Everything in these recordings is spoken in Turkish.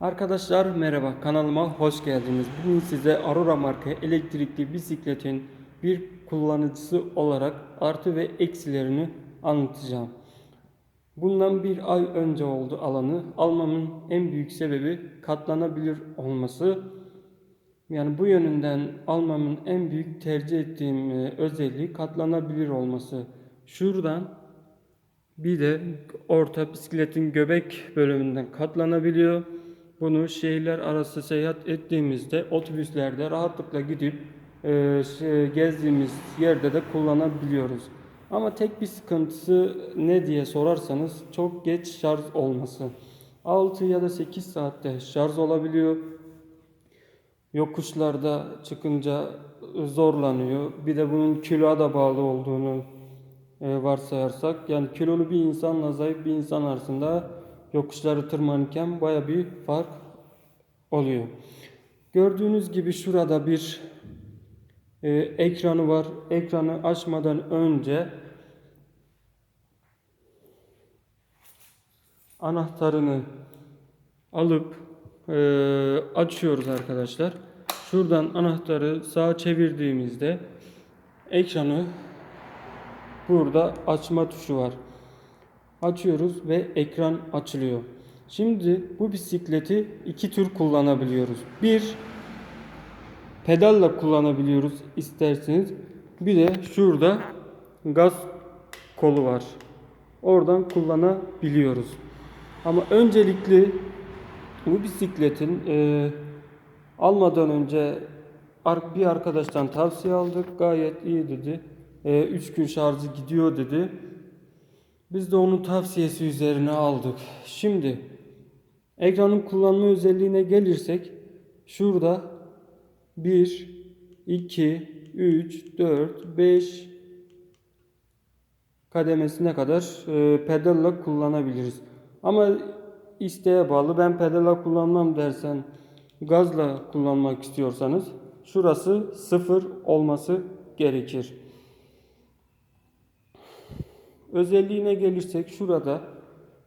Arkadaşlar merhaba kanalıma hoş geldiniz. Bugün size Aurora marka elektrikli bisikletin bir kullanıcısı olarak artı ve eksilerini anlatacağım. Bundan bir ay önce oldu alanı. Almamın en büyük sebebi katlanabilir olması. Yani bu yönünden almamın en büyük tercih ettiğim e, özelliği katlanabilir olması. Şuradan bir de orta bisikletin göbek bölümünden katlanabiliyor. Bunu şehirler arası seyahat ettiğimizde otobüslerde rahatlıkla gidip e, gezdiğimiz yerde de kullanabiliyoruz. Ama tek bir sıkıntısı ne diye sorarsanız çok geç şarj olması. 6 ya da 8 saatte şarj olabiliyor. Yokuşlarda çıkınca zorlanıyor. Bir de bunun kiloya da bağlı olduğunu e, varsayarsak yani kilolu bir insanla zayıf bir insan arasında yokuşları tırmanırken baya bir fark oluyor. Gördüğünüz gibi şurada bir e, ekranı var. Ekranı açmadan önce anahtarını alıp e, açıyoruz arkadaşlar. Şuradan anahtarı sağa çevirdiğimizde ekranı Burada açma tuşu var. Açıyoruz ve ekran açılıyor. Şimdi bu bisikleti iki tür kullanabiliyoruz. Bir pedalla kullanabiliyoruz isterseniz. Bir de şurada gaz kolu var. Oradan kullanabiliyoruz. Ama öncelikli bu bisikletin e, almadan önce bir arkadaştan tavsiye aldık. Gayet iyi dedi. 3 gün şarjı gidiyor dedi. Biz de onun tavsiyesi üzerine aldık. Şimdi ekranın kullanma özelliğine gelirsek şurada 1 2 3 4 5 kademesine kadar e, pedalla kullanabiliriz. Ama isteğe bağlı. Ben pedalla kullanmam dersen gazla kullanmak istiyorsanız şurası sıfır olması gerekir. Özelliğine gelirsek şurada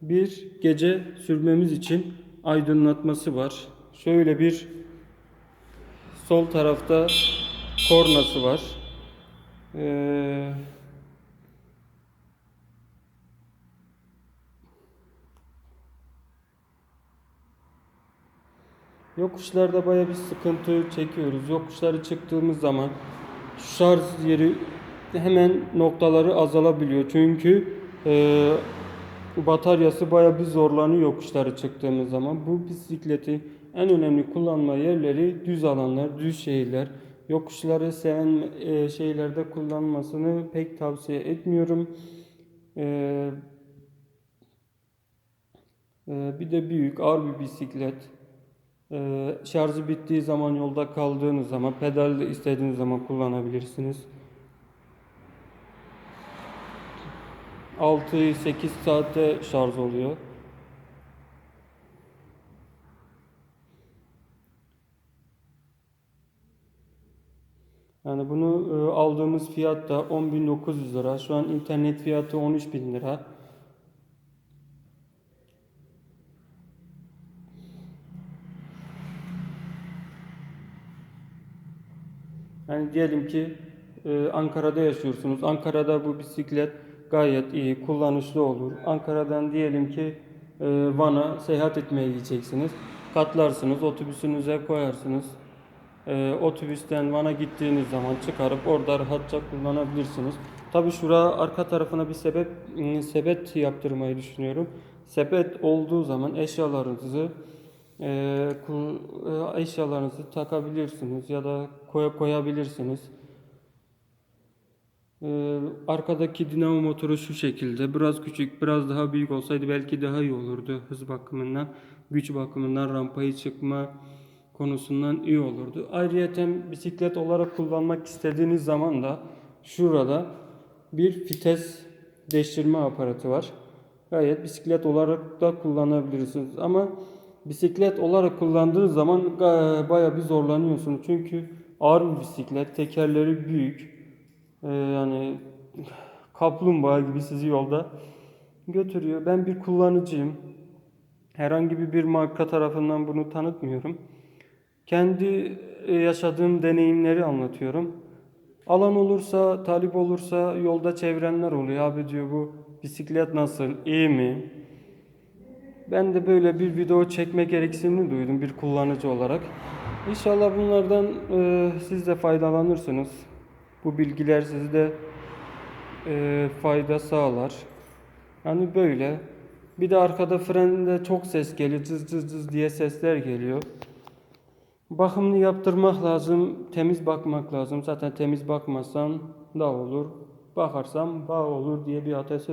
bir gece sürmemiz için aydınlatması var. Şöyle bir sol tarafta kornası var. Ee, Yokuşlarda baya bir sıkıntı çekiyoruz. Yokuşları çıktığımız zaman şarj yeri hemen noktaları azalabiliyor. Çünkü e, bataryası baya bir zorlanıyor yokuşları çıktığımız zaman. Bu bisikleti en önemli kullanma yerleri düz alanlar, düz şehirler. Yokuşları seven e, şeylerde kullanmasını pek tavsiye etmiyorum. E, e, bir de büyük, ağır bir bisiklet. E, şarjı bittiği zaman yolda kaldığınız zaman pedalde istediğiniz zaman kullanabilirsiniz. 6-8 saatte şarj oluyor. Yani bunu e, aldığımız fiyat da 10.900 lira. Şu an internet fiyatı 13.000 lira. Yani diyelim ki e, Ankara'da yaşıyorsunuz. Ankara'da bu bisiklet gayet iyi, kullanışlı olur. Ankara'dan diyelim ki e, Van'a seyahat etmeye gideceksiniz. Katlarsınız, otobüsünüze koyarsınız. E, otobüsten Van'a gittiğiniz zaman çıkarıp orada rahatça kullanabilirsiniz. Tabi şura arka tarafına bir sebep sepet yaptırmayı düşünüyorum. Sepet olduğu zaman eşyalarınızı e, eşyalarınızı takabilirsiniz ya da koya koyabilirsiniz. Ee, arkadaki dinamo motoru şu şekilde. Biraz küçük, biraz daha büyük olsaydı belki daha iyi olurdu hız bakımından. Güç bakımından rampayı çıkma konusundan iyi olurdu. Ayrıca bisiklet olarak kullanmak istediğiniz zaman da şurada bir vites değiştirme aparatı var. Gayet bisiklet olarak da kullanabilirsiniz. Ama bisiklet olarak kullandığınız zaman baya bir zorlanıyorsunuz. Çünkü ağır bir bisiklet, tekerleri büyük. Ee, yani kaplumbağa gibi sizi yolda götürüyor. Ben bir kullanıcıyım. Herhangi bir marka tarafından bunu tanıtmıyorum. Kendi e, yaşadığım deneyimleri anlatıyorum. Alan olursa, talip olursa yolda çevrenler oluyor. Abi diyor bu bisiklet nasıl, iyi mi? Ben de böyle bir video çekme gereksinimi duydum bir kullanıcı olarak. İnşallah bunlardan e, siz de faydalanırsınız. Bu bilgiler sizde e, fayda sağlar. Yani böyle. Bir de arkada frende çok ses geliyor. Cız cız cız diye sesler geliyor. Bakımını yaptırmak lazım. Temiz bakmak lazım. Zaten temiz bakmazsan da olur. Bakarsam bağ olur diye bir atasöz